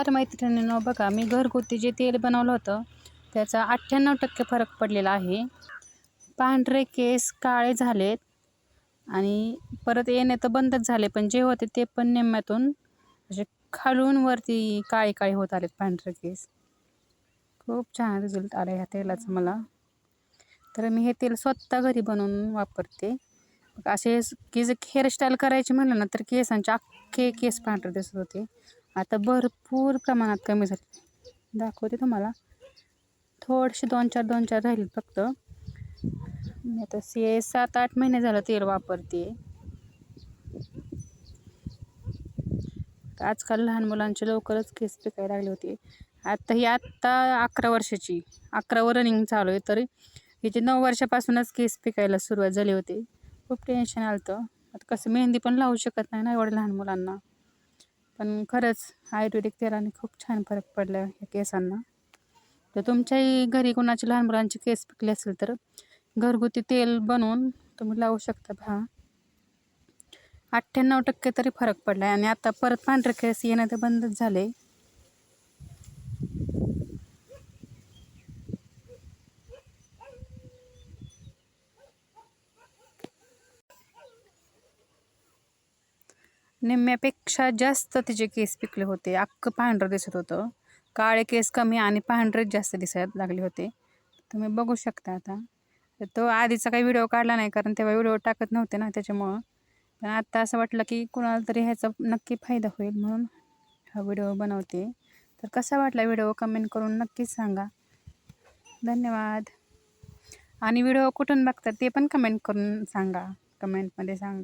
तर मैत्रिणींनो बघा मी घरगुती जे तेल बनवलं होतं त्याचा अठ्ठ्याण्णव टक्के फरक पडलेला आहे. पांढरे केस काळे झालेत आणि परत येणे तर बंदच झाले पण जे होते ते पण निम्म्यातून असे खालून वरती काळे काळे होत आलेत पांढरे केस. खूप छान रिझल्ट आला ह्या तेलाचा मला. तर मी हे तेल स्वतः घरी बनवून वापरते. असे की जे हेअरस्टाईल करायची म्हणलं ना तर केसांचे अख्खे केस पांढरे दिसत होते. आता भरपूर प्रमाणात कमी झाले. दाखवते तुम्हाला. थोडेसे दोन चार दोन चार राहिले फक्त. मी आता से सात आठ महिने झालं तेल वापरते. आजकाल लहान मुलांचे लवकरच केस पिकायला लागले होते. आता ही आत्ता अकरा वर्षाची अकरावर रनिंग चालू आहे तरी हिचे नऊ वर्षापासूनच केस पिकायला सुरुवात झाली होती. खूप टेन्शन आलं होतं आता कसं मेहंदी पण लावू शकत नाही ना एवढ्या लहान मुलांना. पण खरंच आयुर्वेदिक तेलाने खूप छान फरक पडला या केसांना. तर तुमच्याही घरी कोणाचे लहान मुलांचे केस पिकले असेल तर घरगुती तेल बनवून तुम्ही लावू शकता पहा. अठ्ठ्याण्णव टक्के तरी फरक पडला आहे आणि आता परत पांढरे केस येणं ते बंदच झाले निम्म्यापेक्षा जास्त तिचे केस पिकले होते. अख्खं पांढरं दिसत होतं. काळे केस कमी आणि पांढरेच जास्त दिसायला लागले होते. तुम्ही बघू शकता आता. तर तो आधीचा काही व्हिडिओ काढला नाही कारण तेव्हा व्हिडिओ टाकत नव्हते ना त्याच्यामुळं. पण आत्ता असं वाटलं की कुणाला तरी ह्याचा नक्की फायदा होईल म्हणून हा व्हिडिओ बनवते. तर कसा वाटला व्हिडिओ कमेंट करून नक्कीच सांगा. धन्यवाद. आणि व्हिडिओ कुठून बघतात ते पण कमेंट करून सांगा. कमेंटमध्ये सांगा.